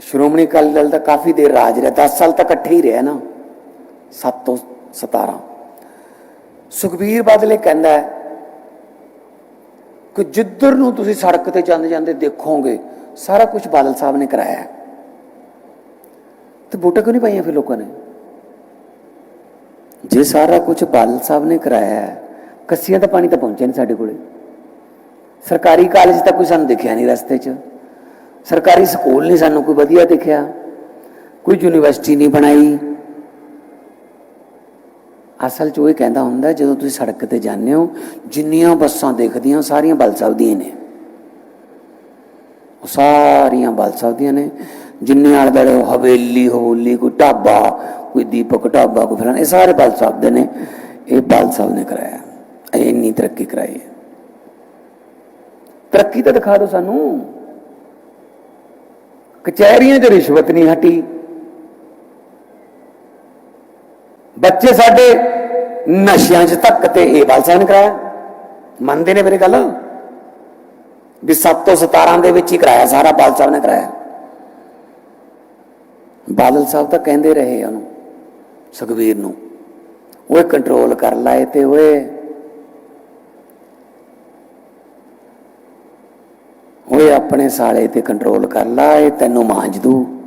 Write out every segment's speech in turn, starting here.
ਸ਼੍ਰੋਮਣੀ ਅਕਾਲੀ ਦਲ ਦਾ ਕਾਫੀ ਦੇਰ ਰਾਜ ਰਿਹਾ 10 ਸਾਲ ਤੱਕ ਇਕੱਠੇ ਹੀ ਰਿਹਾ ਨਾ 7 ਤੋਂ 17 ਸੁਖਬੀਰ ਬਾਦਲੇ ਕਹਿੰਦਾ ਹੈ ਕਿ ਜਿੱਧਰ ਨੂੰ ਤੁਸੀਂ ਸੜਕ ਤੇ ਜਾਂਦੇ ਜਾਂਦੇ ਦੇਖੋਗੇ, ਸਾਰਾ ਕੁਝ ਬਾਦਲ ਸਾਹਿਬ ਨੇ ਕਰਾਇਆ ਹੈ। ਤੇ ਵੋਟਾਂ ਕਿਉਂ ਨਹੀਂ ਪਾਈਆਂ ਫਿਰ ਲੋਕਾਂ ਨੇ? ਜੇ ਸਾਰਾ ਕੁਝ ਬਾਦਲ ਸਾਹਿਬ ਨੇ ਕਰਾਇਆ ਹੈ, ਕੱਸੀਆਂ ਦਾ ਪਾਣੀ ਤਾਂ ਪਹੁੰਚਿਆ ਨਹੀਂ ਸਾਡੇ ਕੋਲੇ। ਸਰਕਾਰੀ ਕਾਲਜ ਤਾਂ ਕੋਈ ਸਾਨੂੰ ਦੇਖਿਆ ਨਹੀਂ ਰਸਤੇ 'ਚ। ਸਰਕਾਰੀ ਸਕੂਲ ਨਹੀਂ ਸਾਨੂੰ ਕੋਈ ਵਧੀਆ ਦਿਖਿਆ, ਕੋਈ ਯੂਨੀਵਰਸਿਟੀ ਨਹੀਂ ਬਣਾਈ। ਅਸਲ 'ਚ ਉਹ ਇਹ ਕਹਿੰਦਾ ਹੁੰਦਾ, ਜਦੋਂ ਤੁਸੀਂ ਸੜਕ ਤੇ ਜਾਂਦੇ ਹੋ, ਜਿੰਨੀਆਂ ਬੱਸਾਂ ਦੇਖਦੀਆਂ ਸਾਰੀਆਂ ਬਲ ਸਾਹਿਬ ਦੀਆਂ ਨੇ। ਉਹ ਸਾਰੀਆਂ ਬਲ ਸਾਹਿਬ ਦੀਆਂ ਨੇ। ਜਿੰਨੇ ਆਲੇ ਦੁਆਲੇ ਹਵੇਲੀ ਹਵੇਲੀ, ਕੋਈ ਢਾਬਾ, ਕੋਈ ਦੀਪਕ ਢਾਬਾ, ਕੋਈ ਫਲਾਣਾ, ਇਹ ਸਾਰੇ ਬਲ ਸਾਹਿਬ ਦੇ ਨੇ। ਇਹ ਬਲ ਸਾਹਿਬ ਨੇ ਕਰਾਇਆ। ਇਹ ਇੰਨੀ ਤਰੱਕੀ ਕਰਾਈ ਤਰੱਕੀ ਤਾਂ ਦਿਖਾ ਦਿਓ ਸਾਨੂੰ। ਕਚਹਿਰੀਆਂ 'ਚ ਰਿਸ਼ਵਤ ਨਹੀਂ ਹਟੀ। ਬੱਚੇ ਸਾਡੇ ਨਸ਼ਿਆਂ 'ਚ ਧੱਕ ਤੇ ਇਹ ਬਲ ਸਾਹਿਬ ਨੇ ਕਰਾਇਆ। ਮੰਨਦੇ ਨੇ ਮੇਰੇ ਗੱਲ? ਵੀ 7 ਤੋਂ 17 ਦੇ ਵਿੱਚ ਹੀ ਕਰਾਇਆ, ਸਾਰਾ ਬਾਦਲ ਸਾਹਿਬ ਨੇ ਕਰਾਇਆ। ਬਾਦਲ ਸਾਹਿਬ ਤਾਂ ਕਹਿੰਦੇ ਰਹੇ ਉਹਨੂੰ ਸੁਖਵੀਰ ਨੂੰ, ਓਏ ਕੰਟਰੋਲ ਕਰ ਲਾਏ ਤੇ ਓਏ ਓਏ ਆਪਣੇ ਸਾਲੇ ਤੇ ਕੰਟਰੋਲ ਕਰ ਲਾ, ਇਹ ਤੈਨੂੰ ਮਾਂਜ ਦੂ।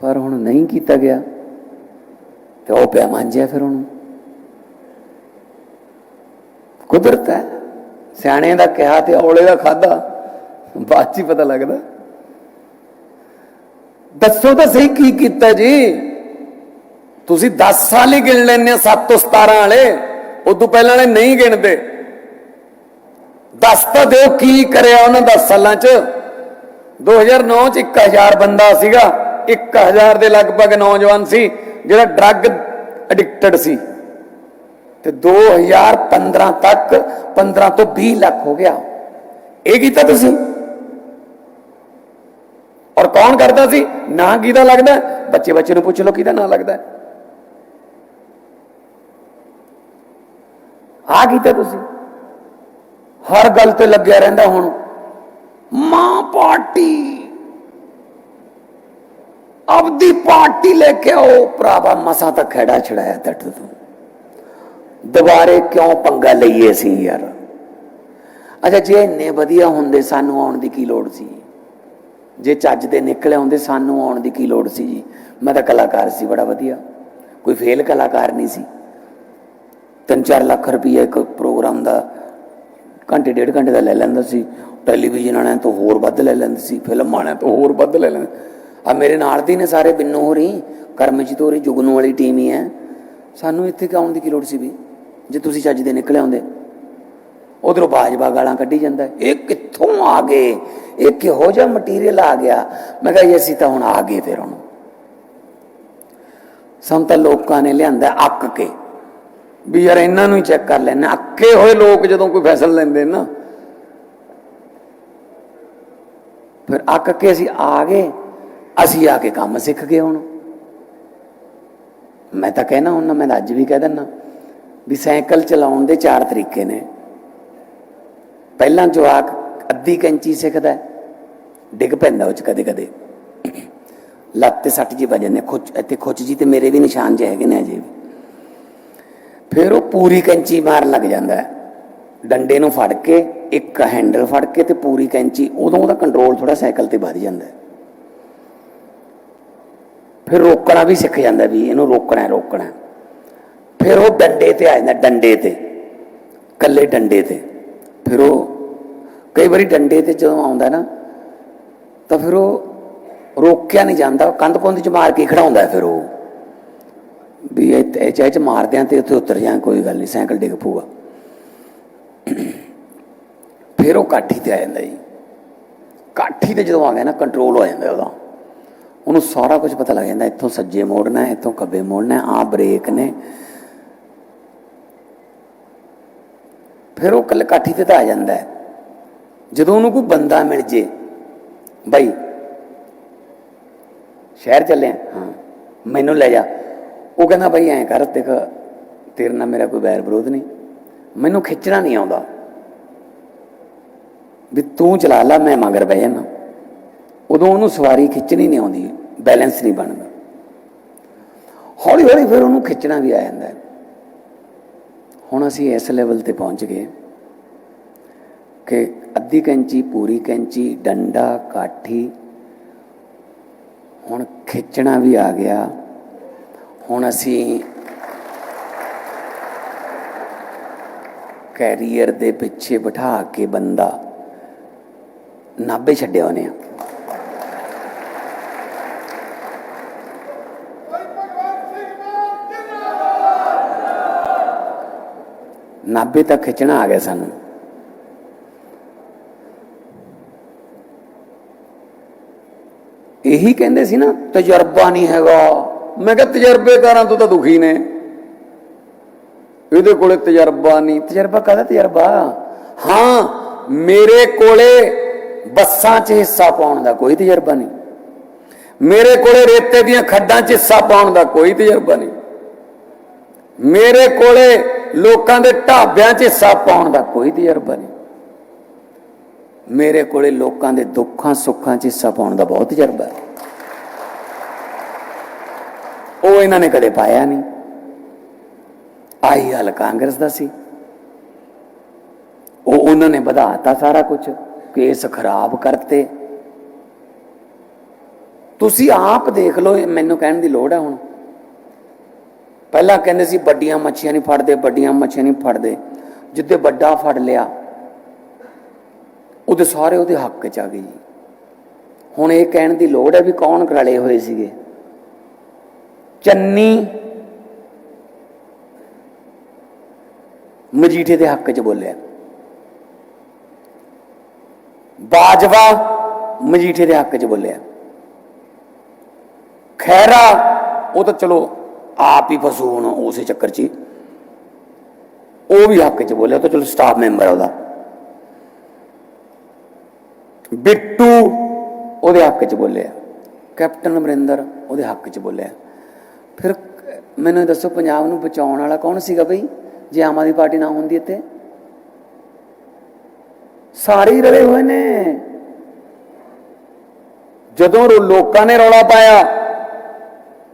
ਪਰ ਹੁਣ ਨਹੀਂ ਕੀਤਾ ਗਿਆ। ਤੇ ਉਹ ਪਿਆ ਮਾਂਜਿਆ ਫਿਰ ਉਹਨੂੰ। ਕੁਦਰਤ ਹੈ। ਸਿਆਣੇ ਦਾ ਕਿਹਾ ਤੇ ਔਲੇ ਦਾ ਖਾਦਾ ਬਾਅਦ ਚ ਹੀ ਪਤਾ ਲੱਗਦਾ। ਦੱਸੋ ਤਾਂ ਸਹੀ ਕੀ ਕੀਤਾ ਜੀ? ਤੁਸੀਂ 10 ਸਾਲ ਹੀ ਗਿਣ ਲੈਂਦੇ ਹੋ 7 ਤੋਂ 17 ਵਾਲੇ। ਉਦੋਂ ਪਹਿਲਾਂ ਵਾਲੇ ਨਹੀਂ ਗਿਣਦੇ। ਦੱਸ ਤਾਂ ਦਿਓ ਕੀ ਕਰਿਆ ਉਹਨਾਂ 10 ਸਾਲਾਂ ਚ। 2009 ਚ 1000 ਬੰਦਾ ਸੀਗਾ। 1000 ਦੇ ਲਗਭਗ ਨੌਜਵਾਨ ਸੀ, ਜਿਹੜਾ ਡਰੱਗ ਐਡਿਕਟਡ ਸੀ। ਤੇ 2015 ਤੱਕ 15 ਤੋਂ 20 ਲੱਖ ਹੋ ਗਿਆ। ਇਹ ਕੀਤਾ ਤੁਸੀਂ? ਔਰ ਕੌਣ ਕਰਦਾ ਸੀ? ਨਾਂ ਕਿਹਦਾ ਲੱਗਦਾ? ਬੱਚੇ ਬੱਚੇ ਨੂੰ ਪੁੱਛ ਲਓ ਕਿਹਦਾ ਨਾਂ ਲੱਗਦਾ। ਆ ਕੀਤਾ ਤੁਸੀਂ? ਹਰ ਗੱਲ ਤੇ ਲੱਗਿਆ ਰਹਿੰਦਾ ਹੁਣ। ਮਾਂ ਪਾਰਟੀ। ਆਪਦੀ ਪਾਰਟੀ ਲੈ ਕੇ ਆਓ, ਭਰਾਵਾ, ਮਸਾਂ ਤਾਂ ਖੜਾ ਛੜਾਇਆ ਟੱਟ ਤੋਂ। ਦੁਬਾਰੇ ਕਿਉਂ ਪੰਗਾ ਲਈਏ ਸੀ ਯਾਰ? ਅੱਛਾ, ਜੇ ਇੰਨੇ ਵਧੀਆ ਹੁੰਦੇ, ਸਾਨੂੰ ਆਉਣ ਦੀ ਕੀ ਲੋੜ ਸੀ? ਜੇ ਚੱਜ ਦੇ ਨਿਕਲੇ ਹੁੰਦੇ, ਸਾਨੂੰ ਆਉਣ ਦੀ ਕੀ ਲੋੜ ਸੀ? ਜੀ ਮੈਂ ਤਾਂ ਕਲਾਕਾਰ ਸੀ, ਬੜਾ ਵਧੀਆ। ਕੋਈ ਫੇਲ ਕਲਾਕਾਰ ਨਹੀਂ ਸੀ। 3-4 ਲੱਖ ਰੁਪਏ ਇੱਕ ਪ੍ਰੋਗਰਾਮ ਦਾ ਘੰਟੇ, ਡੇਢ ਘੰਟੇ ਦਾ ਲੈ ਲੈਂਦਾ ਸੀ। ਟੈਲੀਵਿਜ਼ਨ ਵਾਲਿਆਂ ਤੋਂ ਹੋਰ ਵੱਧ ਲੈ ਲੈਂਦੇ ਸੀ, ਫਿਲਮ ਵਾਲਿਆਂ ਤੋਂ ਹੋਰ ਵੱਧ ਲੈ ਲੈਂਦੇ। ਆ ਮੇਰੇ ਨਾਲ ਦੀ ਨੇ ਸਾਰੇ ਬਿੰਨੂ ਹੋਰੀ, ਕਰਮਜੀਤ ਹੋਰੀ, ਜੁਗਨੂ ਵਾਲੀ ਟੀਮ ਹੀ ਹੈ। ਸਾਨੂੰ ਇੱਥੇ ਕਿ ਆਉਣ ਦੀ ਕੀ ਲੋੜ ਸੀ ਵੀ? ਜੇ ਤੁਸੀਂ ਚੱਜ ਦੇ ਨਿਕਲੇ ਆਉਂਦੇ। ਉਧਰੋਂ ਬਾਜਵਾ ਗਾਲਾਂ ਕੱਢੀ ਜਾਂਦਾ। ਇਹ ਕਿੱਥੋਂ ਆ ਗਏ? ਇਹ ਕਿਹੋ ਜਿਹਾ ਮਟੀਰੀਅਲ ਆ ਗਿਆ? ਮੈਂ ਕਿਹਾ ਜੀ, ਅਸੀਂ ਤਾਂ ਹੁਣ ਆ ਗਏ ਫਿਰ ਹੁਣ। ਸਾਨੂੰ ਤਾਂ ਲੋਕਾਂ ਨੇ ਲਿਆਂਦਾ ਅੱਕ ਕੇ। ਵੀ ਯਾਰ ਇਹਨਾਂ ਨੂੰ ਹੀ ਚੈੱਕ ਕਰ ਲੈਣਾ ਅੱਕੇ ਹੋਏ ਲੋਕ ਜਦੋਂ ਕੋਈ ਫੈਸਲ ਲੈਂਦੇ ਨਾ ਫਿਰ ਅੱਕ ਕੇ ਅਸੀਂ ਆ ਗਏ। ਅਸੀਂ ਆ ਕੇ ਕੰਮ ਸਿੱਖ ਗਏ ਹੁਣ। ਮੈਂ ਤਾਂ ਕਹਿਣਾ ਹੁਣ ਮੈਂ ਤਾਂ ਅੱਜ ਵੀ ਕਹਿ ਦਿੰਦਾ ਵੀ ਸਾਈਕਲ ਚਲਾਉਣ ਦੇ ਚਾਰ ਤਰੀਕੇ ਨੇ। ਪਹਿਲਾਂ ਜਵਾਕ ਅੱਧੀ ਕੈਂਚੀ ਸਿੱਖਦਾ ਡਿੱਗ ਪੈਂਦਾ ਉਹ ਚ ਕਦੇ ਕਦੇ ਲੱਤ ਤੇ ਸੱਟ ਜੀ ਵਜਨ ਨੇ ਖੁੱਚ ਇੱਥੇ ਖੁੱਚ ਜੀ ਤੇ ਮੇਰੇ ਵੀ ਨਿਸ਼ਾਨ ਜਿਹੇ ਹੈਗੇ ਨੇ ਅਜੇ ਵੀ। ਫਿਰ ਉਹ ਪੂਰੀ ਕੈਂਚੀ ਮਾਰਨ ਲੱਗ ਜਾਂਦਾ ਹੈ। ਡੰਡੇ ਨੂੰ ਫੜ ਕੇ ਇੱਕ ਹੈਂਡਲ ਫੜ ਕੇ ਤੇ ਪੂਰੀ ਕੈਂਚੀ ਉਦੋਂ ਉਹਦਾ ਕੰਟਰੋਲ ਥੋੜਾ ਸਾਈਕਲ ਤੇ ਵੱਧ ਜਾਂਦਾ ਹੈ। ਫਿਰ ਰੋਕਣਾ ਵੀ ਸਿੱਖ ਜਾਂਦਾ ਵੀ ਇਹਨੂੰ ਰੋਕਣਾ ਹੈ, ਰੋਕਣਾ ਫਿਰ ਉਹ ਡੰਡੇ ਤੇ ਆ ਜਾਂਦਾ ਡੰਡੇ ਤੇ ਕੱਲੇ ਡੰਡੇ ਤੇ। ਫਿਰ ਉਹ ਕਈ ਵਾਰੀ ਡੰਡੇ ਤੇ ਜਦੋਂ ਆਉਂਦਾ ਨਾ ਤਾਂ ਫਿਰ ਉਹ ਰੋਕਿਆ ਨਹੀਂ ਜਾਂਦਾ ਕੰਧ ਪੁੰਦ ਚ ਮਾਰ ਕੇ ਖੜਾਉਂਦਾ ਫਿਰ ਉਹ। ਵੀ ਇਹ ਚਾਹ ਚ ਮਾਰਦੇ ਆ ਤੇ ਉੱਥੇ ਉਤਰ ਜਾਂ ਕੋਈ ਗੱਲ ਨਹੀਂ, ਸਾਈਕਲ ਡਿੱਗ ਪੂਗਾ ਫਿਰ ਉਹ ਕਾਠੀ ਤੇ ਆ ਜਾਂਦਾ ਜੀ। ਕਾਠੀ ਤੇ ਜਦੋਂ ਆ ਗਿਆ ਨਾ ਕੰਟਰੋਲ ਹੋ ਜਾਂਦਾ ਉਹਦਾ। ਉਹਨੂੰ ਸਾਰਾ ਕੁਝ ਪਤਾ ਲੱਗ ਜਾਂਦਾ, ਇੱਥੋਂ ਸੱਜੇ ਮੋੜਨਾ, ਇੱਥੋਂ ਖੱਬੇ ਮੋੜਨਾ ਹੈ ਆ ਬ੍ਰੇਕ ਨੇ। ਫਿਰ ਉਹ ਕੱਲ ਕਾਠੀ ਤੇ ਤਾਂ ਆ ਜਾਂਦਾ। ਜਦੋਂ ਉਹਨੂੰ ਕੋਈ ਬੰਦਾ ਮਿਲ ਜੇ, ਬਈ, ਸ਼ਹਿਰ ਚੱਲੇ ਹਾਂ, ਮੈਨੂੰ ਲੈ ਜਾ। ਉਹ ਕਹਿੰਦਾ ਬਈ ਐਂ ਕਰ, ਦੇਖ, ਤੇਰੇ ਨਾਲ ਮੇਰਾ ਕੋਈ ਵੈਰ ਵਿਰੋਧ ਨਹੀਂ। ਮੈਨੂੰ ਖਿੱਚਣਾ ਨਹੀਂ ਆਉਂਦਾ। ਵੀ ਤੂੰ ਚਲਾ ਲੈ, ਮੈਂ ਮਗਰ ਬਹਿ ਜਾਣਾ ਉਦੋਂ ਉਹਨੂੰ ਸਵਾਰੀ ਖਿੱਚਣੀ ਨਹੀਂ ਆਉਂਦੀ, ਬੈਲੈਂਸ ਨਹੀਂ ਬਣਦਾ। ਹੌਲੀ ਹੌਲੀ ਫਿਰ ਉਹਨੂੰ ਖਿੱਚਣਾ ਵੀ ਆ ਜਾਂਦਾ ਹੈ। ਹੁਣ ਅਸੀਂ ਇਸ ਲੈਵਲ ਤੇ ਪਹੁੰਚ ਗਏ ਕਿ ਅੱਧੀ ਕੈਂਚੀ, ਪੂਰੀ ਕੈਂਚੀ, ਡੰਡਾ, ਕਾਠੀ, ਹੁਣ ਖਿੱਚਣਾ ਵੀ ਆ ਗਿਆ। ਹੁਣ ਅਸੀਂ ਕੈਰੀਅਰ ਦੇ ਪਿੱਛੇ ਬਿਠਾ ਕੇ ਬੰਦਾ ਨਾਭੇ ਛੱਡਿਆ ਉਹਨੇ ਨਾਭੇ ਤੱਕ ਖਿੱਚਣਾ ਆ ਗਿਆ ਸਾਨੂੰ। ਇਹੀ ਕਹਿੰਦੇ ਸੀ ਨਾ, ਤਜਰਬਾ ਨਹੀਂ ਹੈਗਾ। ਮੈਂ ਕਿਹਾ ਤਜਰਬੇਕਾਰਾਂ ਤੋਂ ਤਾਂ ਦੁਖੀ ਨੇ। ਇਹਦੇ ਕੋਲੇ ਤਜਰਬਾ ਨਹੀਂ। ਤਜਰਬਾ ਕਾਹਦਾ ਤਜਰਬਾ? ਹਾਂ, ਮੇਰੇ ਕੋਲੇ ਬੱਸਾਂ 'ਚ ਹਿੱਸਾ ਪਾਉਣ ਦਾ ਕੋਈ ਤਜਰਬਾ ਨਹੀਂ। ਮੇਰੇ ਕੋਲੇ ਰੇਤੇ ਦੀਆਂ ਖੱਡਾਂ 'ਚ ਹਿੱਸਾ ਪਾਉਣ ਦਾ ਕੋਈ ਤਜਰਬਾ ਨਹੀਂ। ਮੇਰੇ ਕੋਲੇ ਲੋਕਾਂ ਦੇ ਢਾਬਿਆਂ 'ਚ ਹਿੱਸਾ ਪਾਉਣ ਦਾ ਕੋਈ ਤਜਰਬਾ ਨਹੀਂ। ਮੇਰੇ ਕੋਲੇ ਲੋਕਾਂ ਦੇ ਦੁੱਖਾਂ ਸੁੱਖਾਂ 'ਚ ਹਿੱਸਾ ਪਾਉਣ ਦਾ ਬਹੁਤ ਤਜਰਬਾ ਹੈ। ਉਹ ਇਹਨਾਂ ਨੇ ਕਦੇ ਪਾਇਆ ਨਹੀਂ। ਆਈ ਹਾਲ ਕਾਂਗਰਸ ਦਾ ਸੀ। ਉਹ ਉਹਨਾਂ ਨੇ ਵਧਾਤਾ ਸਾਰਾ ਕੁਝ ਕੇਸ ਖਰਾਬ ਕਰਤੇ। ਤੁਸੀਂ ਆਪ ਦੇਖ ਲਓ ਮੈਨੂੰ ਕਹਿਣ ਦੀ ਲੋੜ ਹੈ ਹੁਣ। ਪਹਿਲਾਂ ਕਹਿੰਦੇ ਸੀ, ਵੱਡੀਆਂ ਮੱਛੀਆਂ ਨਹੀਂ ਫੜਦੇ, ਵੱਡੀਆਂ ਮੱਛੀਆਂ ਨਹੀਂ ਫੜਦੇ। ਜਿੱਦੇ ਵੱਡਾ ਫੜ ਲਿਆ, ਉਹਦੇ ਸਾਰੇ ਉਹਦੇ ਹੱਕ ਚ ਆ ਗਏ ਜੀ। ਹੁਣ ਇਹ ਕਹਿਣ ਦੀ ਲੋੜ ਹੈ ਵੀ ਕੌਣ ਰਲੇ ਹੋਏ ਸੀਗੇ। ਚੰਨੀ ਮਜੀਠੇ ਦੇ ਹੱਕ ਚ ਬੋਲਿਆ। ਬਾਜਵਾ ਮਜੀਠੇ ਦੇ ਹੱਕ ਚ ਬੋਲਿਆ। ਖੈਰਾ ਉਹ ਤਾਂ ਚਲੋ ਆਪ ਹੀ ਫਸੂ ਹੁਣ ਉਸੇ ਚੱਕਰ 'ਚ ਹੀ। ਉਹ ਵੀ ਹੱਕ 'ਚ ਬੋਲਿਆ ਤਾਂ ਚਲੋ ਸਟਾਫ ਮੈਂਬਰ ਉਹਦਾ। ਬਿੱਟੂ ਉਹਦੇ ਹੱਕ 'ਚ ਬੋਲਿਆ। ਕੈਪਟਨ ਅਮਰਿੰਦਰ ਉਹਦੇ ਹੱਕ 'ਚ ਬੋਲਿਆ। ਫਿਰ ਮੈਨੂੰ ਇਹ ਦੱਸੋ, ਪੰਜਾਬ ਨੂੰ ਬਚਾਉਣ ਵਾਲਾ ਕੌਣ ਸੀਗਾ ਬਈ? ਜੇ ਆਮ ਆਦਮੀ ਪਾਰਟੀ ਨਾ ਹੁੰਦੀ ਇੱਥੇ? ਸਾਰੇ ਰਲੇ ਹੋਏ ਨੇ। ਜਦੋਂ ਲੋਕਾਂ ਨੇ ਰੌਲਾ ਪਾਇਆ,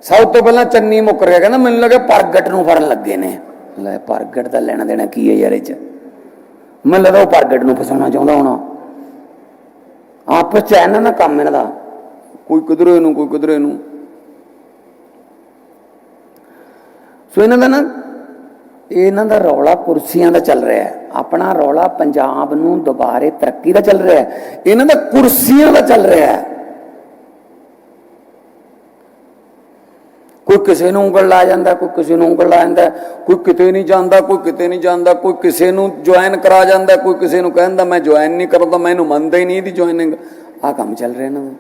ਸਭ ਤੋਂ ਪਹਿਲਾਂ ਚੰਨੀ ਮੁੱਕਰ ਗਿਆ ਕਹਿੰਦਾ ਮੈਨੂੰ ਲੱਗਾ ਪ੍ਰਗਟ ਨੂੰ ਫੜਨ ਲੱਗੇ ਨੇ। ਲੈ, ਪ੍ਰਗਟ ਦਾ ਲੈਣਾ ਦੇਣਾ ਕੀ ਹੈ ਯਾਰ ਇਹ ਚ? ਮੈਨੂੰ ਲੱਗਾ ਉਹ ਪ੍ਰਗਟ ਨੂੰ ਫਸਾਉਣਾ ਚਾਹੁੰਦਾ ਹੋਣਾ। ਆਪਸ ਚ ਇਹਨਾਂ ਦਾ ਕੰਮ ਇਹਨਾਂ ਦਾ। ਕੋਈ ਕਿਧਰੇ ਨੂੰ, ਕੋਈ ਕਿਧਰੇ ਨੂੰ। ਸੋ ਇਹਨਾਂ ਦਾ ਨਾ ਇਹਨਾਂ ਦਾ ਰੌਲਾ ਕੁਰਸੀਆਂ ਦਾ ਚੱਲ ਰਿਹਾ ਹੈ। ਆਪਣਾ ਰੌਲਾ ਪੰਜਾਬ ਨੂੰ ਦੁਬਾਰੇ ਤਰੱਕੀ ਦਾ ਚੱਲ ਰਿਹਾ ਹੈ। ਇਹਨਾਂ ਦਾ ਕੁਰਸੀਆਂ ਦਾ ਚੱਲ ਰਿਹਾ ਹੈ। ਕੋਈ ਕਿਸੇ ਨੂੰ ਉਂਗਲ ਲਾ ਜਾਂਦਾ, ਕੋਈ ਕਿਸੇ ਨੂੰ ਉਂਗਲ ਲਾ ਜਾਂਦਾ, ਕੋਈ ਕਿਤੇ ਨਹੀਂ ਜਾਂਦਾ, ਕੋਈ ਕਿਤੇ ਨਹੀਂ ਜਾਂਦਾ, ਕੋਈ ਕਿਸੇ ਨੂੰ ਜੁਆਇਨ ਕਰਾ ਜਾਂਦਾ, ਕੋਈ ਕਿਸੇ ਨੂੰ ਕਹਿੰਦਾ ਮੈਂ ਜੁਆਇਨ ਨਹੀਂ ਕਰਦਾ ਮੈਨੂੰ ਮੰਨਦਾ ਹੀ ਨਹੀਂ ਇਹਦੀ ਜੁਆਇਨਿੰਗ ਆ ਕੰਮ ਚੱਲ ਰਿਹਾ ਇਹਨਾਂ ਦਾ।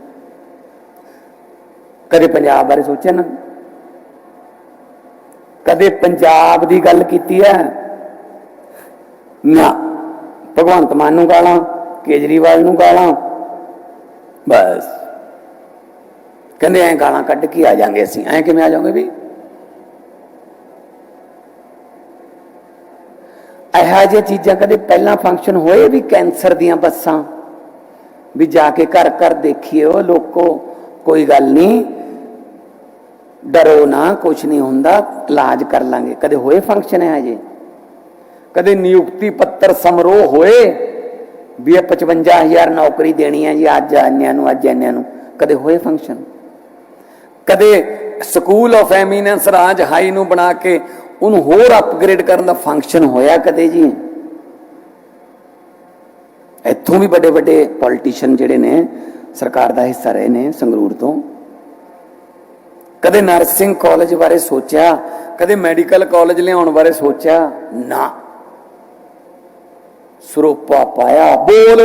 ਕਦੇ ਪੰਜਾਬ ਬਾਰੇ ਸੋਚਿਆ ਨਾ? ਕਦੇ ਪੰਜਾਬ ਦੀ ਗੱਲ ਕੀਤੀ ਹੈ? ਨਾ। ਭਗਵੰਤ ਮਾਨ ਨੂੰ ਗਾਲਾਂ, ਕੇਜਰੀਵਾਲ ਨੂੰ ਗਾਲਾਂ। ਬਸ। ਕਹਿੰਦੇ ਐ ਗਾਲਾਂ ਕੱਢ ਕੇ ਆ ਜਾਾਂਗੇ ਅਸੀਂ। ਐ ਕਿਵੇਂ ਆ ਜਾਵਾਂਗੇ ਵੀ? ਇਹੋ ਜਿਹੀਆਂ ਚੀਜ਼ਾਂ ਕਦੇ ਪਹਿਲਾਂ ਫੰਕਸ਼ਨ ਹੋਏ ਵੀ ਕੈਂਸਰ ਦੀਆਂ ਬੱਸਾਂ? ਵੀ ਜਾ ਕੇ ਘਰ ਘਰ ਦੇਖੀਏ ਉਹ, ਲੋਕੋ, ਕੋਈ ਗੱਲ ਨਹੀਂ। ਡਰੋ ਨਾ ਕੁਝ ਨਹੀਂ ਹੁੰਦਾ, ਇਲਾਜ ਕਰ ਲਾਂਗੇ। ਕਦੇ ਹੋਏ ਫੰਕਸ਼ਨ ਹੈ ਹਜੇ ਕਦੇ ਨਿਯੁਕਤੀ ਪੱਤਰ ਸਮਰੋਹ ਹੋਏ ਵੀ ਇਹ 55000 ਨੌਕਰੀ ਦੇਣੀ ਹੈ ਜੀ, ਅੱਜ ਅੰਨਿਆਂ ਨੂੰ, ਅੱਜ ਅੰਨਿਆਂ ਨੂੰ। ਕਦੇ ਹੋਏ ਫੰਕਸ਼ਨ ਕਦੇ school of eminence Raj high ਨੂੰ ਬਣਾ ਕੇ ਉਹਨੂੰ ਹੋਰ ਅਪਗ੍ਰੇਡ ਕਰਨ ਦਾ ਫੰਕਸ਼ਨ ਹੋਇਆ ਕਦੇ ਜੀ? ਇੱਥੋਂ ਵੀ ਵੱਡੇ ਵੱਡੇ ਪੋਲੀਟੀਸ਼ੀਅਨ ਜਿਹੜੇ ਨੇ, ਸਰਕਾਰ ਦਾ ਹਿੱਸਾ ਰਹੇ ਨੇ ਸੰਗਰੂਰ ਤੋਂ। ਕਦੇ ਨਰਸਿੰਗ ਕਾਲਜ ਬਾਰੇ ਸੋਚਿਆ, ਕਦੇ ਮੈਡੀਕਲ ਕਾਲਜ ਲਿਆਉਣ ਬਾਰੇ ਸੋਚਿਆ? ਨਾ। ਸਰੋਪਾ ਪਾਇਆ, ਬੋਲ,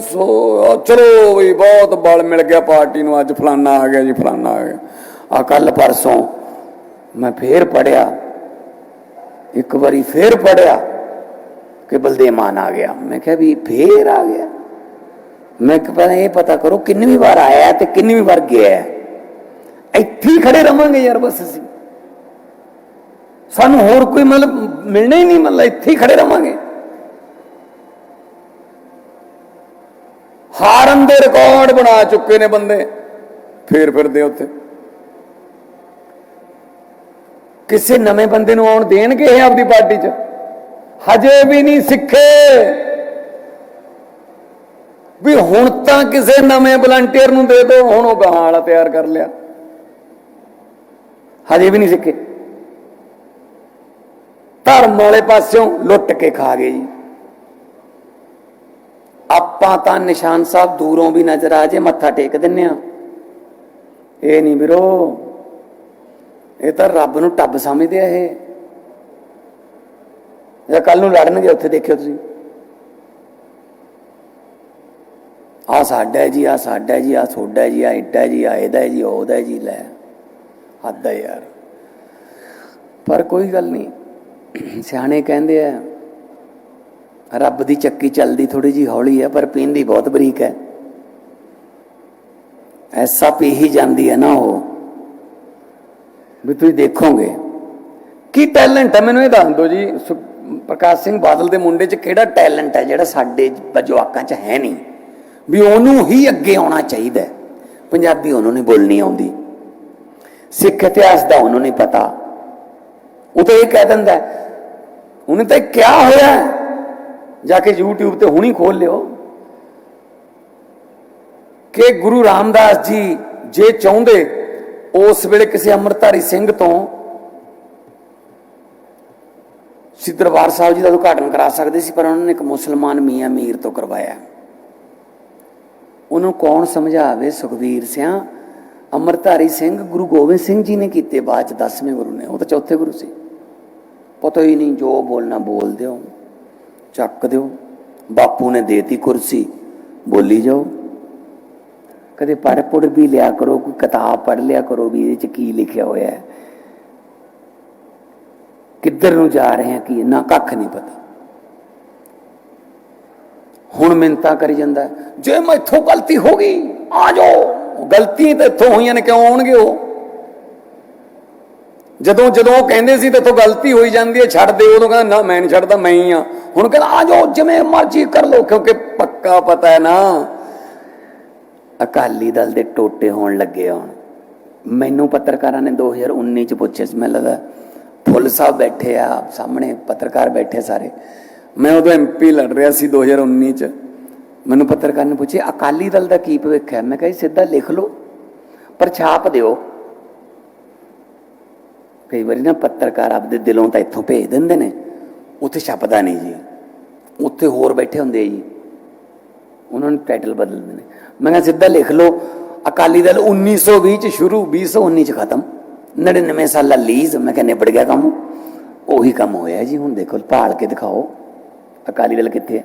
ਸੋ ਚਲੋ ਵੀ ਬਹੁਤ ਬਲ ਮਿਲ ਗਿਆ ਪਾਰਟੀ ਨੂੰ, ਅੱਜ ਫਲਾਨਾ ਆ ਗਿਆ ਜੀ, ਫਲਾਨਾ ਆ ਗਿਆ। ਆ ਕੱਲ ਪਰਸੋਂ ਮੈਂ ਫੇਰ ਪੜਿਆ ਇੱਕ ਵਾਰੀ ਫੇਰ ਪੜਿਆ ਕਿ ਬਲਦੇਮਾਨ ਆ ਗਿਆ। ਮੈਂ ਕਿਹਾ ਵੀ ਫੇਰ ਆ ਗਿਆ। ਮੈਂ ਕਿਹਾ ਇਹ ਪਤਾ ਕਰੋ ਕਿੰਨੀ ਵਾਰ ਆਇਆ ਤੇ ਕਿੰਨੀ ਵਾਰ ਗਿਆ ਹੈ। ਇੱਥੇ ਹੀ ਖੜੇ ਰਵਾਂਗੇ ਯਾਰ ਬਸ ਅਸੀਂ। ਸਾਨੂੰ ਹੋਰ ਕੋਈ ਮਤਲਬ ਮਿਲਣਾ ਹੀ ਨਹੀਂ ਮਤਲਬ ਇੱਥੇ ਹੀ ਖੜੇ ਰਵਾਂਗੇ। ਹਾਰਨ ਦੇ ਰਿਕਾਰਡ ਬਣਾ ਚੁੱਕੇ ਨੇ ਬੰਦੇ। ਫੇਰ ਫਿਰਦੇ ਉੱਥੇ। ਕਿਸੇ ਨਵੇਂ ਬੰਦੇ ਨੂੰ ਆਉਣ ਦੇਣਗੇ ਇਹ ਆਪਦੀ ਪਾਰਟੀ 'ਚ? ਹਜੇ ਵੀ ਨਹੀਂ ਸਿੱਖੇ। ਵੀ ਹੁਣ ਤਾਂ ਕਿਸੇ ਨਵੇਂ ਵਲੰਟੀਅਰ ਨੂੰ ਦੇ ਦਿਓ ਹੁਣ ਉਹ ਗਾਹਾਂ ਵਾਲਾ ਤਿਆਰ ਕਰ ਲਿਆ। ਹਜੇ ਵੀ ਨਹੀਂ ਸਿੱਖੇ ਧਰਮ ਵਾਲੇ ਪਾਸਿਓਂ ਲੁੱਟ ਕੇ ਖਾ ਗਏ ਜੀ। ਆਪਾਂ ਤਾਂ ਨਿਸ਼ਾਨ ਸਾਹਿਬ ਦੂਰੋਂ ਵੀ ਨਜ਼ਰ ਆ ਜੇ, ਮੱਥਾ ਟੇਕ ਦਿੰਨੇ ਆ। ਇਹ ਨਹੀਂ ਵੀਰੋ, ਇਹ ਤਾਂ ਰੱਬ ਨੂੰ ਟੱਬ ਸਮਝਦੇ ਆ ਇਹ। ਜਾਂ ਕੱਲ ਨੂੰ ਲੜਨਗੇ, ਉੱਥੇ ਦੇਖਿਓ ਤੁਸੀਂ। ਆ ਸਾਡਾ ਜੀ ਆ ਸਾਡਾ ਜੀ ਆ ਤੁਹਾਡਾ ਜੀ ਆ ਇੱਡਾ ਜੀ ਆ ਇਹਦਾ ਜੀ ਉਹਦਾ ਜੀ, ਲੈ। ਹੱਦ ਹੈ ਯਾਰ। ਪਰ ਕੋਈ ਗੱਲ ਨਹੀਂ। ਸਿਆਣੇ ਕਹਿੰਦੇ ਆ, ਰੱਬ ਦੀ ਚੱਕੀ ਚੱਲਦੀ ਥੋੜੀ ਜੀ ਹੌਲੀ ਹੈ ਪਰ ਪੀਂਦੀ ਬਹੁਤ ਬਰੀਕ ਹੈ ਐਸਾ ਪੀ ਹੀ ਜਾਂਦੀ ਹੈ ਨਾ ਉਹ, ਵੀ ਤੁਸੀਂ ਦੇਖੋਗੇ। ਕੀ ਟੈਲੈਂਟ ਹੈ ਮੈਨੂੰ ਇਹ ਦੱਸ ਦਿਓ ਜੀ ਪ੍ਰਕਾਸ਼ ਸਿੰਘ ਬਾਦਲ ਦੇ ਮੁੰਡੇ 'ਚ ਕਿਹੜਾ ਟੈਲੈਂਟ ਹੈ ਜਿਹੜਾ ਸਾਡੇ ਜਵਾਕਾਂ 'ਚ ਹੈ ਨਹੀਂ? ਵੀ ਉਹਨੂੰ ਹੀ ਅੱਗੇ ਆਉਣਾ ਚਾਹੀਦਾ। ਪੰਜਾਬੀ ਉਹਨੂੰ ਨਹੀਂ ਬੋਲਣੀ ਆਉਂਦੀ। ਸਿੱਖ ਇਤਿਹਾਸ ਦਾ ਉਹਨੂੰ ਨਹੀਂ ਪਤਾ। ਉਹ ਤਾਂ ਇਹ ਕਹਿ ਦਿੰਦਾ ਉਹਨੇ ਤਾਂ ਇਹ ਹੋਇਆ ਜਾ ਕੇ YouTube ਤੇ ਹੁਣੀ ਖੋਲ ਲਿਓ, ਕਿ ਗੁਰੂ ਰਾਮਦਾਸ ਜੀ ਜੇ ਚਾਹੁੰਦੇ ਉਸ ਵੇਲੇ ਕਿਸੇ ਅੰਮ੍ਰਿਤਧਾਰੀ ਸਿੰਘ ਤੋਂ ਸ੍ਰੀ ਦਰਬਾਰ ਸਾਹਿਬ ਜੀ ਦਾ ਉਦਘਾਟਨ ਕਰਾ ਸਕਦੇ ਸੀ, ਪਰ ਉਹਨਾਂ ਨੇ ਇੱਕ ਮੁਸਲਮਾਨ ਮੀਆਂ ਮੀਰ ਤੋਂ ਕਰਵਾਇਆ। ਉਹਨੂੰ ਕੌਣ ਸਮਝਾਵੇ ਸੁਖਵੀਰ ਸਿਆ? ਅੰਮ੍ਰਿਤਧਾਰੀ ਸਿੰਘ ਗੁਰੂ ਗੋਬਿੰਦ ਸਿੰਘ ਜੀ ਨੇ ਕੀਤੇ ਬਾਅਦ ਚ 10ਵੇਂ ਗੁਰੂ ਨੇ ਉਹ ਤਾਂ ਚੌਥੇ ਗੁਰੂ ਸੀ। ਪਤਾ ਹੀ ਨਹੀਂ ਜੋ ਬੋਲਣਾ ਬੋਲ ਦਿਓ ਚੱਕ ਦਿਓ। ਬਾਪੂ ਨੇ ਦੇਤੀ ਕੁਰਸੀ ਬੋਲੀ ਜਾਓ। ਕਦੇ ਪੜ੍ਹ ਪੁੜ ਵੀ ਲਿਆ ਕਰੋ ਕੋਈ ਕਿਤਾਬ ਪੜ੍ਹ ਲਿਆ ਕਰੋ ਵੀ ਇਹਦੇ ਚ ਕੀ ਲਿਖਿਆ ਹੋਇਆ ਹੈ। ਕਿੱਧਰ ਨੂੰ ਜਾ ਰਹੇ ਹਾਂ ਕੀ ਨਾ ਕੱਖ ਨਹੀਂ ਪਤਾ। ਹੁਣ ਮਿੰਤਾ ਕਰੀ ਜਾਂਦਾ ਹੈ, ਜੇ ਮੈਥੋਂ ਗਲਤੀ ਹੋ ਗਈ ਆ ਜਾਓ। ਗਲਤੀ ਤੇ ਇੱਥੋਂ ਹੋਈਆਂ ਨੇ, ਕਿਉਂ ਆਉਣਗੇ ਉਹ? ਜਦੋਂ ਜਦੋਂ ਉਹ ਕਹਿੰਦੇ ਸੀ ਤੇ ਇੱਥੋਂ ਗਲਤੀ ਹੋਈ ਜਾਂਦੀ ਹੈ, ਛੱਡ ਦੇ, ਉਦੋਂ ਕਹਿੰਦਾ, ਨਾ, ਮੈਂ ਨਹੀਂ ਛੱਡਦਾ, ਮੈਂ ਹੀ ਆ ਹੁਣ ਕਹਿੰਦਾ, ਆ ਜਾਓ, ਜਿਵੇਂ ਮਰਜ਼ੀ ਕਰ ਲਓ, ਕਿਉਂਕਿ ਪੱਕਾ ਪਤਾ ਹੈ ਨਾ, ਅਕਾਲੀ ਦਲ ਦੇ ਟੋਟੇ ਹੋਣ ਲੱਗੇ ਹੁਣ। ਮੈਨੂੰ ਪੱਤਰਕਾਰਾਂ ਨੇ 2019 ਚ ਪੁੱਛਿਆ ਸੀ, ਮੈਨੂੰ ਲੱਗਾ ਫੁੱਲ ਸਾਹਿਬ ਬੈਠੇ ਆ ਸਾਹਮਣੇ ਪੱਤਰਕਾਰ ਬੈਠੇ ਸਾਰੇ। ਮੈਂ ਉਦੋਂ ਐਮਪੀ ਲੜ ਰਿਹਾ ਸੀ 2019 ਚ। ਮੈਨੂੰ ਪੱਤਰਕਾਰ ਨੇ ਪੁੱਛਿਆ, ਅਕਾਲੀ ਦਲ ਦਾ ਕੀ ਭਵਿੱਖ ਹੈ? ਮੈਂ ਕਿਹਾ ਜੀ, ਸਿੱਧਾ ਲਿਖ ਲਓ, ਪਰ ਛਾਪ ਦਿਓ। ਕਈ ਵਾਰੀ ਨਾ ਪੱਤਰਕਾਰ ਆਪਦੇ ਦਿਲੋਂ ਤਾਂ ਇੱਥੋਂ ਭੇਜ ਦਿੰਦੇ ਨੇ, ਉੱਥੇ ਛਪਦਾ ਨਹੀਂ ਜੀ। ਉੱਥੇ ਹੋਰ ਬੈਠੇ ਹੁੰਦੇ ਜੀ। ਉਹਨਾਂ ਨੂੰ ਟਾਈਟਲ ਬਦਲ ਦਿੰਦੇ ਨੇ। ਮੈਂ ਕਿਹਾ, ਸਿੱਧਾ ਲਿਖ ਲਓ, ਅਕਾਲੀ ਦਲ 1920 ਚ ਸ਼ੁਰੂ 2019 ਚ ਖਤਮ। 99 ਸਾਲਾਂ ਲੀਜ਼ ਮੈਂ ਕਿਹਾ ਨਿਬੜ ਗਿਆ ਕੰਮ। ਉਹੀ ਕੰਮ ਹੋਇਆ ਜੀ ਹੁਣ ਦੇਖੋ, ਭਾਲ ਕੇ ਦਿਖਾਓ। ਅਕਾਲੀ ਦਲ ਕਿੱਥੇ ਹੈ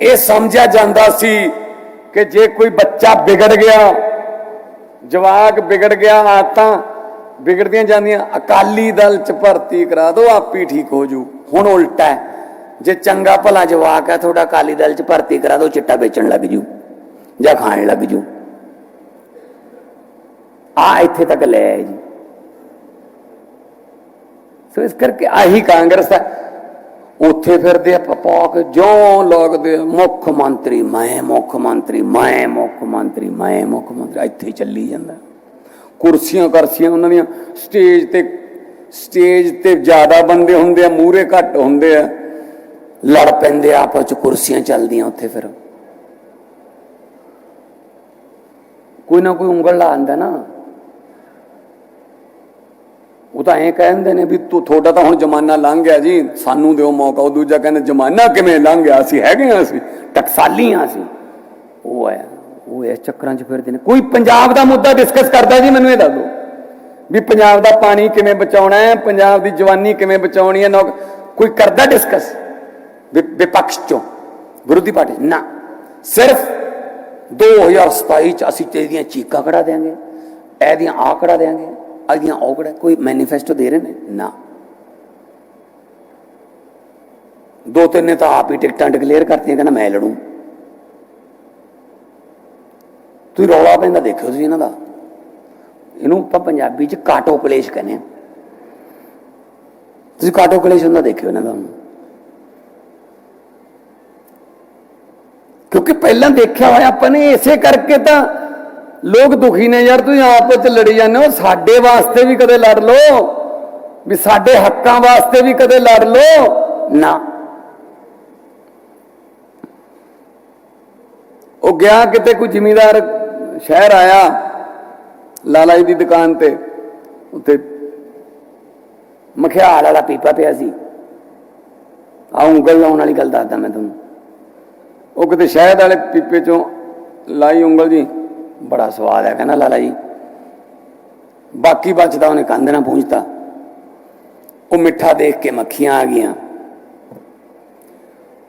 ਇਹ ਸਮਝਿਆ ਜਾਂਦਾ ਸੀ ਕਿ ਜੇ ਕੋਈ ਬੱਚਾ ਵਿਗੜ ਗਿਆ, ਜਵਾਕ ਵਿਗੜ ਗਿਆ ਆਤਾਂ ਵਿਗੜਦੀਆਂ ਜਾਂਦੀਆਂ, ਅਕਾਲੀ ਦਲ ਚ ਭਰਤੀ ਕਰਾ ਦਿਓ ਆਪੀ ਠੀਕ ਹੋ ਜੂ। ਹੁਣ ਉਲਟਾ ਹੈ। ਜੇ ਚੰਗਾ ਭਲਾ ਜਵਾਕ ਹੈ, ਤੁਹਾਡਾ ਅਕਾਲੀ ਦਲ ਚ ਭਰਤੀ ਕਰਾ ਦਿਓ ਚਿੱਟਾ ਵੇਚਣ ਲੱਗ ਜੂ ਜਾਂ ਖਾਣ ਲੱਗ ਜੂ। ਆ ਇੱਥੇ ਤੱਕ ਲੈ ਆਏ ਜੀ। ਸੋ ਇਸ ਕਰਕੇ ਆਹੀ ਕਾਂਗਰਸ ਹੈ ਉੱਥੇ ਫਿਰਦੇ ਆ ਪਪਾਕ ਜਿਉਂ ਲੱਗਦੇ ਮੁੱਖ ਮੰਤਰੀ, ਮੈਂ ਮੁੱਖ ਮੰਤਰੀ, ਮੈਂ ਮੁੱਖ ਮੰਤਰੀ, ਮੈਂ ਮੁੱਖ ਮੰਤਰੀ, ਇੱਥੇ ਚੱਲੀ ਜਾਂਦਾ। ਕੁਰਸੀਆਂ ਕਰਸੀਆਂ ਉਹਨਾਂ ਦੀਆਂ, ਸਟੇਜ ਤੇ ਸਟੇਜ ਤੇ ਜ਼ਿਆਦਾ ਬੰਦੇ ਹੁੰਦੇ ਆ ਮੂਰੇ ਘੱਟ ਹੁੰਦੇ ਆ। ਲੜ ਪੈਂਦੇ ਆ, ਆਪਸ ਚ ਕੁਰਸੀਆਂ ਚੱਲਦੀਆਂ ਉੱਥੇ ਫਿਰ। ਕੋਈ ਨਾ ਕੋਈ ਉਂਗਲ ਲਾ ਆਂਦਾ ਨਾ। ਉਹ ਤਾਂ ਐਂ ਕਹਿੰਦੇ ਨੇ ਵੀ ਤੂੰ, ਤੁਹਾਡਾ ਤਾਂ ਹੁਣ ਜ਼ਮਾਨਾ ਲੰਘ ਗਿਆ ਜੀ। ਸਾਨੂੰ ਦਿਓ ਮੌਕਾ। ਉਹ ਦੂਜਾ ਕਹਿੰਦਾ, ਜ਼ਮਾਨਾ ਕਿਵੇਂ ਲੰਘ ਗਿਆ? ਅਸੀਂ ਹੈਗੇ ਆ ਅਸੀਂ, ਟਕਸਾਲੀ ਆ ਅਸੀਂ। ਉਹ ਹੈ ਉਹ ਇਸ ਚੱਕਰਾਂ 'ਚ ਫਿਰਦੇ ਨੇ। ਕੋਈ ਪੰਜਾਬ ਦਾ ਮੁੱਦਾ ਡਿਸਕਸ ਕਰਦਾ ਜੀ, ਮੈਨੂੰ ਇਹ ਦੱਸ ਦਿਓ ਵੀ ਪੰਜਾਬ ਦਾ ਪਾਣੀ ਕਿਵੇਂ ਬਚਾਉਣਾ ਹੈ? ਪੰਜਾਬ ਦੀ ਜਵਾਨੀ ਕਿਵੇਂ ਬਚਾਉਣੀ ਹੈ? ਕੋਈ ਕਰਦਾ ਡਿਸਕਸ ਵਿਪਕਸ਼ ਚੋਂ। ਵਿਰੋਧੀ ਪਾਰਟੀ ਨਾ। ਸਿਰਫ 2027 ਚ ਅਸੀਂ ਤੇਰੀਆਂ ਚੀਕਾਂ ਕਢਾ ਦੇਾਂਗੇ ਇਹਦੀਆਂ ਆ ਕਢਾ ਦੇਾਂਗੇ ਇਹਦੀਆਂ ਉਹ ਕਢਾ ਕੋਈ ਮੈਨੀਫੈਸਟੋ ਦੇ ਰਹੇ ਨੇ? ਨਾ। ਦੋ ਤਿੰਨ ਨੇ ਤਾਂ ਆਪ ਹੀ ਟਿਕਟਾਂ ਡਿਕਲੇਅਰ ਕਰਤੀਆਂ, ਕਹਿੰਦਾ ਮੈਂ ਲੜੂ। ਤੁਸੀਂ ਰੌਲਾ ਪੈਂਦਾ ਦੇਖਿਓ ਤੁਸੀਂ ਇਹਨਾਂ ਦਾ। ਇਹਨੂੰ ਆਪਾਂ ਪੰਜਾਬੀ ਚ ਕਾਟੋ ਕਲੇਸ਼ ਕਹਿੰਦੇ ਆ। ਤੁਸੀਂ ਕਾਟੋ ਕਲੇਸ਼ ਹੁੰਦਾ ਦੇਖਿਓ ਇਹਨਾਂ ਦਾ। ਹੁਣ। ਕਿਉਂਕਿ ਪਹਿਲਾਂ ਦੇਖਿਆ ਹੋਇਆ ਆਪਾਂ ਨੇ, ਇਸੇ ਕਰਕੇ ਤਾਂ ਲੋਕ ਦੁਖੀ ਨੇ ਯਾਰ, ਤੁਸੀਂ ਆਪਸ ਚ ਲੜੀ ਜਾਂਦੇ ਹੋ, ਸਾਡੇ ਵਾਸਤੇ ਵੀ ਕਦੇ ਲੜ ਲੋ ਵੀ ਸਾਡੇ ਹੱਕਾਂ ਵਾਸਤੇ ਵੀ ਕਦੇ ਲੜ ਲੋ ਨਾ। ਉਹ ਗਿਆ ਕਿਤੇ ਕੋਈ ਜ਼ਿਮੀਦਾਰ ਸ਼ਹਿਰ ਆਇਆ ਲਾਲਾ ਜੀ ਦੀ ਦੁਕਾਨ ਤੇ ਉੱਤੇ ਮਖਿਆਲ ਵਾਲਾ ਪੀਪਾ ਪਿਆ ਸੀ। ਆ ਉਂਗਲ ਲਾਉਣ ਵਾਲੀ ਗੱਲ ਦੱਸਦਾ ਮੈਂ ਤੁਹਾਨੂੰ। ਉਹ ਕਿਤੇ ਸ਼ਹਿਦ ਵਾਲੇ ਪੀਪੇ ਚੋਂ ਲਾਈ ਉਂਗਲ ਜੀ। ਬੜਾ ਸਵਾਦ ਹੈ, ਕਹਿੰਦਾ ਲਾਲਾ ਜੀ। ਬਾਕੀ ਬਚਦਾ ਉਹਨੇ ਕੰਧ ਨਾ ਪੂੰਝਤਾ, ਉਹ ਮਿੱਠਾ ਦੇਖ ਕੇ ਮੱਖੀਆਂ ਆ ਗਈਆਂ।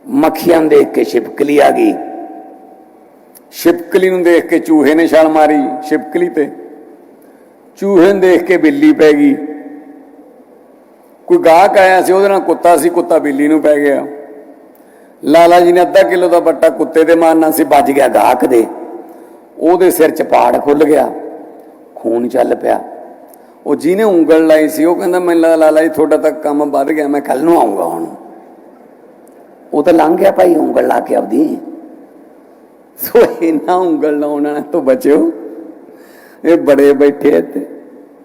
ਮੱਖੀਆਂ ਨੂੰ ਦੇਖ ਕੇ ਛਿਪਕਲੀ ਆ ਗਈ। ਛਿਪਕਲੀ ਨੂੰ ਦੇਖ ਕੇ ਚੂਹੇ ਨੇ ਛਾਲ ਮਾਰੀ ਛਿਪਕਲੀ ਤੇ। ਚੂਹੇ ਨੂੰ ਦੇਖ ਕੇ ਬਿੱਲੀ ਪੈ ਗਈ। ਕੋਈ ਗਾਹਕ ਆਇਆ ਸੀ, ਉਹਦੇ ਨਾਲ ਕੁੱਤਾ ਸੀ, ਕੁੱਤਾ ਬਿੱਲੀ ਨੂੰ ਪੈ ਗਿਆ। ਲਾਲਾ ਜੀ ਨੇ ਅੱਧਾ ਕਿਲੋ ਦਾ ਬੱਟਾ ਕੁੱਤੇ ਦੇ ਮਾਰਨਾ ਸੀ ਬਚ ਗਿਆ ਗਾਹਕ ਦੇ। ਉਹਦੇ ਸਿਰ ਚ ਪਾੜ ਖੁੱਲ ਗਿਆ, ਖੂਨ ਚੱਲ ਪਿਆ। ਉਹ ਜਿਹਨੇ ਉਂਗਲ ਲਾਈ ਸੀ, ਉਹ ਕਹਿੰਦਾ, ਮੈਨੂੰ ਲੱਗਦਾ ਲਾਲਾ ਜੀ, ਤੁਹਾਡਾ ਤਾਂ ਕੰਮ ਵੱਧ ਗਿਆ, ਮੈਂ ਕੱਲ ਨੂੰ ਆਉਂਗਾ ਹੁਣ। ਉਹ ਤਾਂ ਲੰਘ ਗਿਆ ਭਾਈ ਉਂਗਲ ਲਾ ਕੇ ਆਪਦੀ। ਸੋ ਇਹਨਾਂ ਉਂਗਲ ਲਾਉਣ ਵਾਲਿਆਂ ਤੋਂ ਬਚਿਓ। ਇਹ ਬੜੇ ਬੈਠੇ ਤੇ